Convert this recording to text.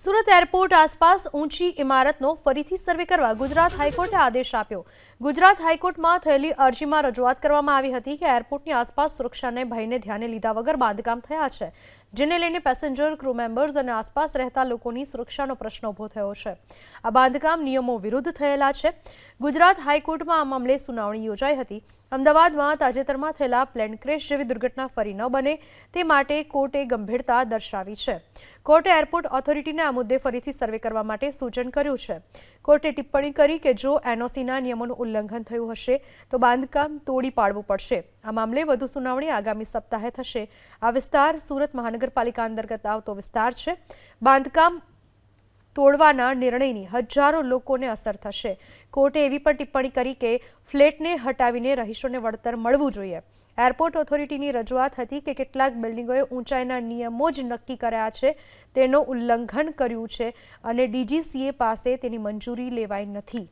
Surat airport આસપાસ ઊંચી ઇમારતનો ફરીથી સર્વે કરવા ગુજરાત હાઈકોર્ટે આદેશ આપ્યો. ગુજરાત હાઈકોર્ટમાં થયેલી અરજીમાં રજૂઆત કરવામાં આવી હતી કે એરપોર્ટની આસપાસ સુરક્ષાને ભયને ધ્યાને લીધા વગર બાંધકામ થયા છે, જેને લઈને પેસેન્જર, ક્રૂ મેમ્બર્સ અને આસપાસ રહેતા લોકોની સુરક્ષાનો પ્રશ્ન ઊભો થયો છે. આ બાંધકામ નિયમો વિરુદ્ધ થયેલા છે. ગુજરાત હાઈકોર્ટમાં આ મામલે સુનાવણી યોજાઈ હતી. અમદાવાદમાં તાજેતરમાં થયેલા પ્લેન ક્રેશ જેવી દુર્ઘટના ફરી ન બને તે માટે કોર્ટે ગંભીરતા દર્શાવી છે. કોર્ટે એરપોર્ટ ઓથોરિટીને આ મુદ્દે ફરીથી સર્વે કરવા માટે સૂચન કર્યું છે. કોર્ટે ટિપ્પણી કરી કે જો એનઓસીના નિયમોનું ઉલ્લંઘન થયું હશે, તો બાંધકામ તોડી પાડવું પડશે. આ મામલે વધુ સુનાવણી આગામી સપ્તાહે થશે. આ વિસ્તાર સુરત મહાનગરપાલિકા અંતર્ગત આવતો વિસ્તાર છે. બાંધકામ તોડવાના નિર્ણયની હજારો લોકોને અસર થશે. કોર્ટે એવી પણ ટિપ્પણી કરી કે ફ્લેટને હટાવીને રહીશોને વળતર મળવું જોઈએ. એરપોર્ટ ઓથોરિટીની રજૂઆત હતી કે કેટલાક બિલ્ડિંગોએ ઊંચાઈના નિયમો જ નક્કી કર્યા છે, તેનો ઉલ્લંઘન કર્યું છે અને ડીજીસીએ પાસે તેની મંજૂરી લેવાઈ નથી.